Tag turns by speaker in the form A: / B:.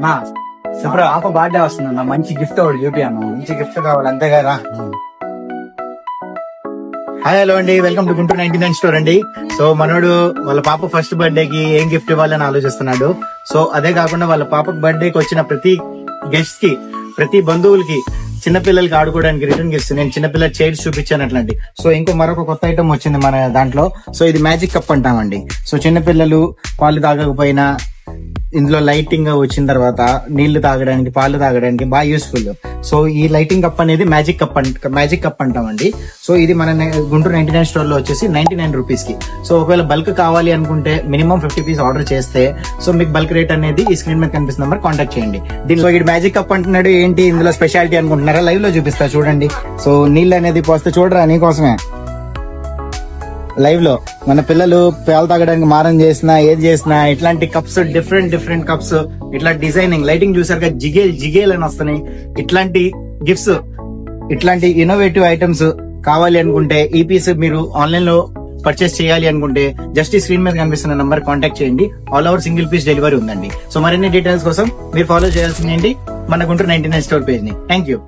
A: నా ఇప్పుడు పాప బర్త్డే వస్తుంది. నా మంచి గిఫ్ట్ ఒకటి చూపియాను
B: మంచి గిఫ్ట్ కావాలి అంతే కదా? హాయ్ హలో అండి. Welcome to Guntur ninety nine store అండి. సో మనోడు వాళ్ళ పాప ఫస్ట్ బర్త్డే కి ఏం గిఫ్ట్ ఇవ్వాలని ఆలోచిస్తున్నాడు. సో అదే కాకుండా వాళ్ళ పాప బర్త్డే కి వచ్చిన ప్రతి గెస్ట్కి ప్రతి బంధువులకి చిన్నపిల్లలకి ఆడుకోవడానికి రిటర్న్ గిఫ్ట్స్ నేను చిన్నపిల్లల చైర్స్ చూపించాను అట్లాంటి. సో ఇంకో మరొక కొత్త ఐటమ్ వచ్చింది మన దాంట్లో. సో ఇది మ్యాజిక్ కప్ అంటామండి. సో చిన్నపిల్లలు పాలు తాగకపోయినా ఇందులో లైటింగ్ వచ్చిన తర్వాత నీళ్ళు తాగడానికి పాలు తాగడానికి బాగా యూస్ఫుల్ సో ఈ లైటింగ్ కప్ అనేది మ్యాజిక్ కప్ అంట మ్యాజిక్ కప్ అంటామండి. సో ఇది మన గుంటూరు నైన్టీ నైన్ స్టోర్లో వచ్చేసి నైన్టీ నైన్ రూపీస్కి. సో ఒకవేళ బల్క్ కావాలి అనుకుంటే మినిమం ఫిఫ్టీ పీస్ ఆర్డర్ చేస్తే సో మీకు బల్క్ రేట్ అనేది ఈ స్క్రీన్ మీద కనిపిస్తున్న నెంబర్ కాంటాక్ట్ చేయండి. దీనిలో ఇది మ్యాజిక్ కప్ అంటున్నాడు ఏంటి ఇందులో స్పెషాలిటీ అనుకుంటున్నారా? లైవ్లో చూపిస్తా చూడండి. సో నీళ్ళు అనేది పోస్తే చూడరా నీకోసమే లైవ్లో మన పిల్లలు పేలు తాగడానికి మారం చేసినా ఏది చేసినా ఇట్లాంటి కప్స్ డిఫరెంట్ డిఫరెంట్ కప్స్ ఇట్లా డిజైనింగ్ లైటింగ్ చూసారుగా జిగేల్ జిగేల్ అని వస్తున్నాయి. ఇట్లాంటి గిఫ్ట్స్ ఇట్లాంటి ఇన్నోవేటివ్ ఐటమ్స్ కావాలి అనుకుంటే ఈ పీస్ మీరు ఆన్లైన్లో పర్చేస్ చేయాలి అనుకుంటే జస్ట్ ఈ స్క్రీన్ మీద కనిపిస్తున్న నంబర్ కాంటాక్ట్ చేయండి. All over single piece delivery ఉందండి. సో మరిన్ని డీటెయిల్స్ కోసం మీరు ఫాలో చేయాల్సింది ఏంటి? మన Guntur ninety nine store పేజ్ని. Thank you